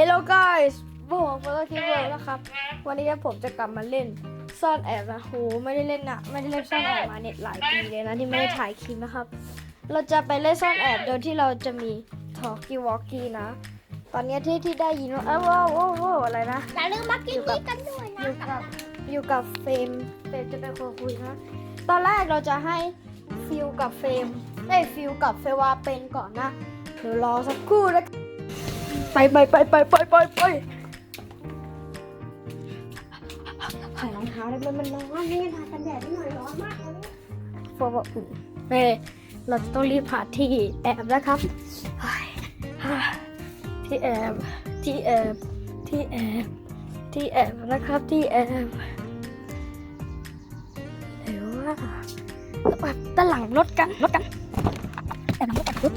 Hello guys พวกผมโฟโต้ทีเวิร์นะครับ วันนี้ผมจะกลับมาเล่นซ่อนแอบนะโหไม่ได้เล่นนะไม่ได้เล่นซ่อนแอบมาเน็ตหลายปีเลยนะที่ไม่ได้ถ่ายคลิปนะครับ เราจะไปเล่นซ่อนแอบโดยที่เราจะมีทอ l กี้วอ l กี้นะ ตอนนี้ที่ที่ได้ยินว่าเอ้าว้าวว้าวว้าวอะไรนะอย่าลืมมากินนี่กันด้วยอยู่นะกับอยู่กับเฟรมเฟรมจะเป็นคนคุยนะ ตอนแรกเราจะให้ฟิลกับเฟรมได้ยฟิลกับเฟวาเป็นก่อนนะเดี๋ยวรอสักครู่นะ ไปไปไปไปไปไปไปใส่รองเท้าได้ไหมมันร้อนนี่ทากันแดดนิดหน่อยร้อนมากเลยเฟวาอุ่นเฮ้ยเราจะต้องรีบหาที่แอบนะครับเฮ้ยที่แอบที่แอบที่แอบที่แอบนะครับที่แอบหรือว่าแบบด้านหลังรถกันรถกันแอบหลังรถกันรถ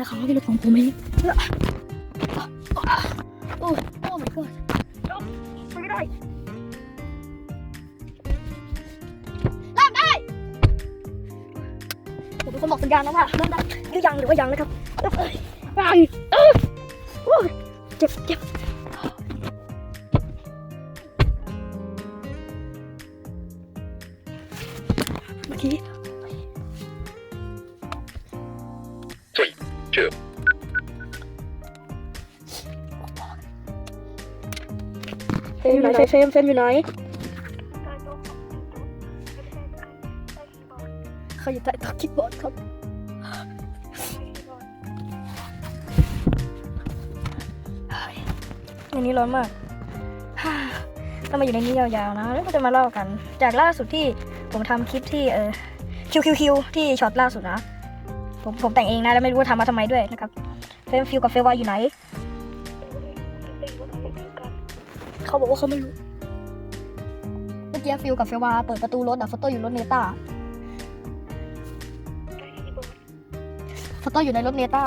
นี่นะครับที่ลูกของผมเองโอ้โอ้ my god ไม่ได้เริ่มได้ ผมเป็นคนบอกสัญญาณนะว่าเริ่มได้หรือยังหรือว่ายังนะครับเอ้ยไปเอ้ยโอ้ยเจ็บเจ็บ two, เฟรมอยู่ไหนเฟรมเฟรมอยู่ไหนเขาอยู่ใต้โต๊ะคีย์บอร์ดครับเฮ้ยในนี้ร้อนมากฮ่าต้องมาอยู่ในนี้ยาวๆนะแล้วก็จะมาเล่ากัน จากล่าสุดที่ผมทำคลิปที่เออคิวคิวคิวที่ช็อตล่าสุดนะ ผมผมแต่งเองนะแล้วไม่รู้ว่าทำมาทำไมด้วยนะครับเฟรมฟิวกับเฟรมว่าอยู่ไหนเขาบอกว่าเขาไม่รู้เมื่อกี้ฟิลกับเฟวาเปิดประตูรถอะฟอโต้อยู่รถเนต้าฟอโต้อยู่ในรถเนต้า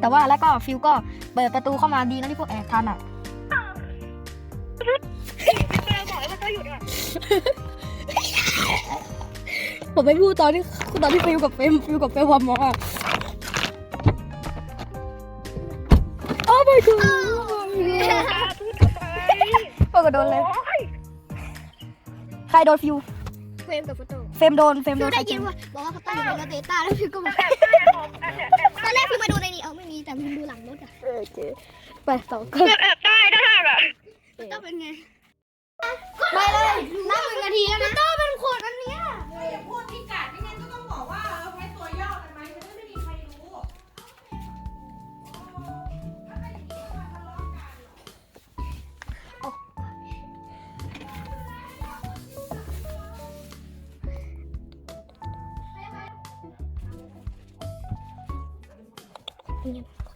แต่ว่าแล้วก็ฟิลก็เปิดประตูเข้ามาดีนะที่พวกแอบทันอะ ผมไม่พูดตอนที่ตอนที่ฟิลกับเฟมฟิลกับเฟวามาโอ้ my god พวกก็โดนเลย ใครโดนฟิว เฟรมกับโฟโต้เฟรมโดน เฟรมโดฟิวนใครได้จยิรินงว่าบอกว่าเขาตั้งอยู่ในรถเดต้าแล้วฟิวก็บอกตอนแรกฟิวมาดูในนี้เอาไม่มีแต่ฟิวดูหลังรถอะเออเจไปต่อก็แอบได้ได้แบบต้องเป็นไงไม่เลยนั่งหนึ่งนาทีแล้วนะ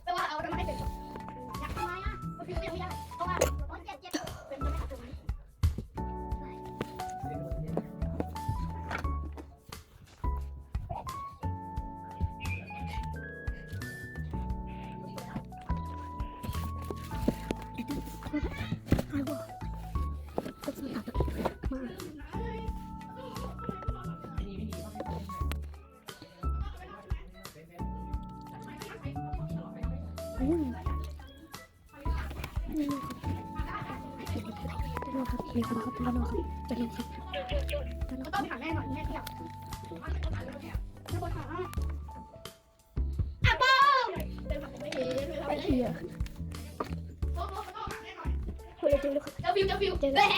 แต่ว่าเอาทำไมให้เป็นอยากทำไมอะเพราะฟิวไม่ได้เพราะว่า มีคนครับด้านนอกครับด้านนอกครับก็ต้องไปหาแม่หน่อยแม่เที่ยวทุกคนหาอะป้องเป็นผักไม่เห็นเป็นผักไอ้ไม่เห็นเหี้ยคนละจริงเลยครับเจ้าฟิวเจ้าฟิวเจอแล้ว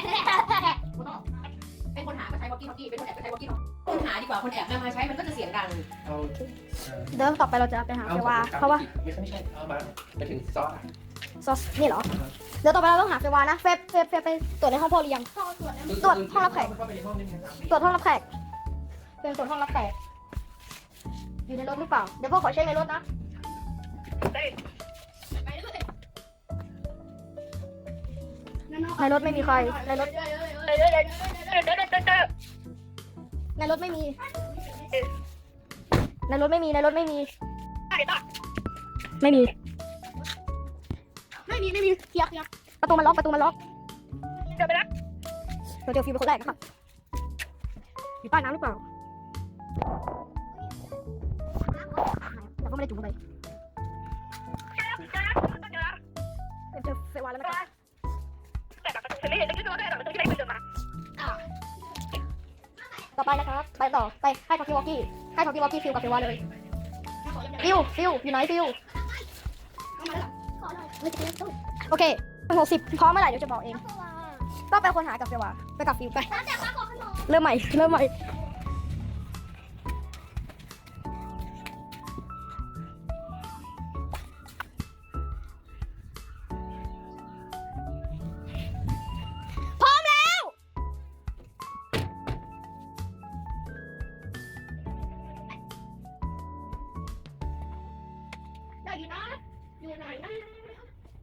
เป็นคนหาก็ใช้วอกกี้ทอกกี้เป็นคนแอบก็ใช้วอกกี้ทอกกี้คนหาดีกว่าคนแอบนำมาใช้มันก็จะเสียงดังเอาเดี๋ยวต่อไปเราจะไปหาเฟวาเพราะว่าไม่ใช่ไม่ใช่เอามาไปถึงซอสอะซอสนี่เหรอ เดี๋ยวต่อไปเราต้องหาเฟวานะ เฟฟเฟฟเฟฟไปตรวจในห้องพ่อหรือยัง ตรวจห้องรับแขก เข้าไปในห้องนี้นะครับตรวจห้องรับแขก เป็นตรวจห้องรับแขก อยู่ในรถหรือเปล่า เดี๋ยวพ่อขอเช็คในรถนะ ในรถไม่มีใคร ในรถ ในรถไม่มี ในรถไม่มี ในรถไม่มี ไม่มีีไม่มีเสียบเสียบประตูมันล็อกประตูมันล็อกเดี๋ยวไปนะเราเจอฟิวเป็นคนแรกนะครับอยู่ใต้น้ำหรือเปล่าเราก็ไม่ได้จุ่มลงไปเจอเซวาแล้วนะครับต่อไปนะครับ ไปต่อ ไปให้ท็อกกี้วอกกี้ ให้ท็อกกี้วอกกี้ฟิวกับเซวาเลย ฟิว ฟิว อยู่ไหนฟิว โอเคหกสิบพร้อมเมื่อไหร่เดี๋ยวจะบอกเอง ต้องไปคนหากับเฟวาไปกับฟิวไป เริ่มใหม่ เริ่มใหม่ พร้อมแล้วอยู่นะอยู่ไหนนะ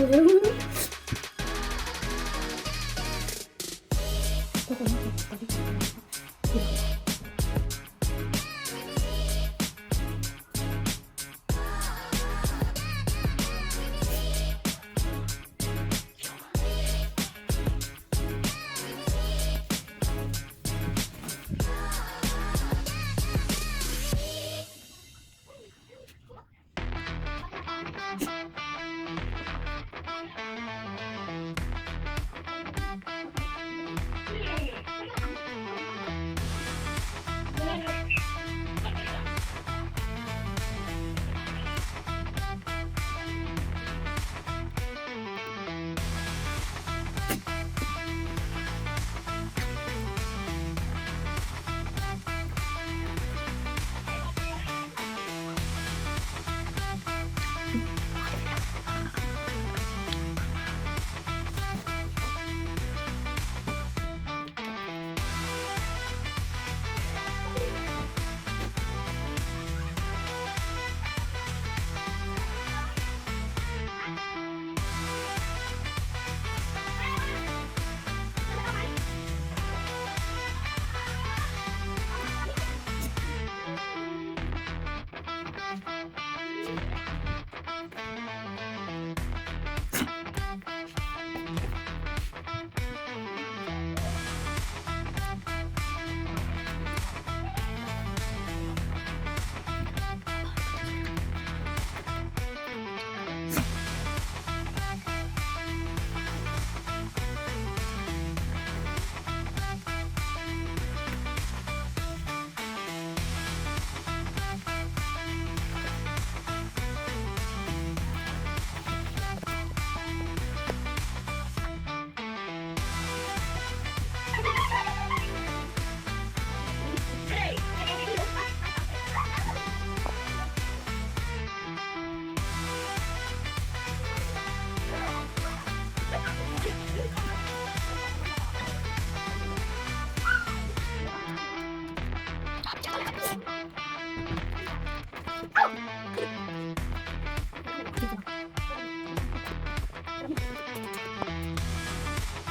Thank you.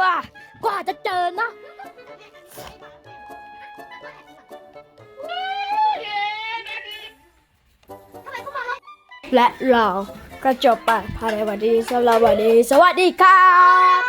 ว่ากว่าจะเจอนะและเราก็จบไปภายในวันนี้สำหรับวันนี้ สวัสดีครับ